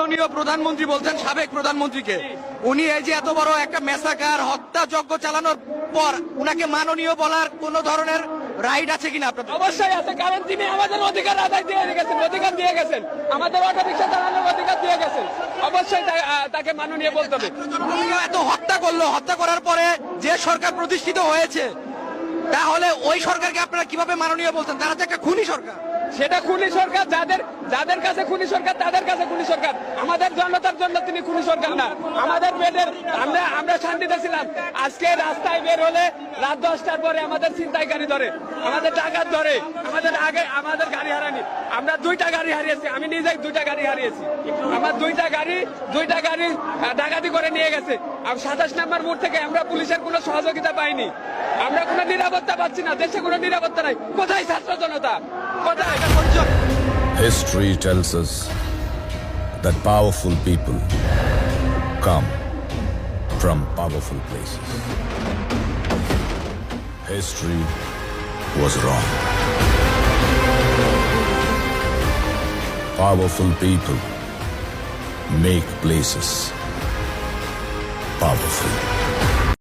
মাননীয় প্রধানমন্ত্রী বলছেন সাবেক প্রধানমন্ত্রীকে। উনি এই যে এত বড় একটা মেসাকার হত্যাযজ্ঞ চালানোর পর উনাকে মাননীয় বলার কোন ধরনের রাইট আছে কিনা আপনাদের? অবশ্যই আছে কারণ তিনি আমাদের অধিকার আদায় দিয়ে গেছেন অধিকার দিয়ে গেছেন। আমাদের অটো রিক্সা চালানোর অধিকার দিয়ে গেছেন। অবশ্যই তাকে মাননীয় বলতে হবে। এত হত্যা করল হত্যা করার পরে যে সরকার প্রতিষ্ঠিত হয়েছে তাহলে ওই সরকারকে আপনারা কীভাবে মাননীয় বলছেন? তারা তো একটা খুনি সরকার। সেটা খুনি সরকার, যাদের যাদের কাছে খুনি সরকার, তাদের কাছে খুনি সরকার। আমাদের জনতার জন্য তিনি খুনি সরকার না। আমাদের বেডের আমরা আমরা শান্তিতে ছিলাম। আজকে রাস্তায় বের হলে রাত দশটার পরে আমাদের ছিনতাইকারী ধরে, আমাদের ডাকাত ধরে, আমাদের আগে, আমাদের গাড়ি হারানি আমরা দুইটা গাড়ি হারিয়েছি, আমি নিজেই দুইটা গাড়ি হারিয়েছি। আমার দুইটা গাড়ি দুইটা গাড়ি ডাকাতি করে নিয়ে গেছে। আর সাতাশ নাম্বার মোড় থেকে আমরা পুলিশের কোনো সহযোগিতা পাইনি। আমরা কোনো নিরাপত্তা পাচ্ছি না, দেশে কোনো নিরাপত্তা নাই। কোথায় ছাত্র জনতা? History tells us that powerful people come from powerful places. History was wrong. Powerful people make places powerful.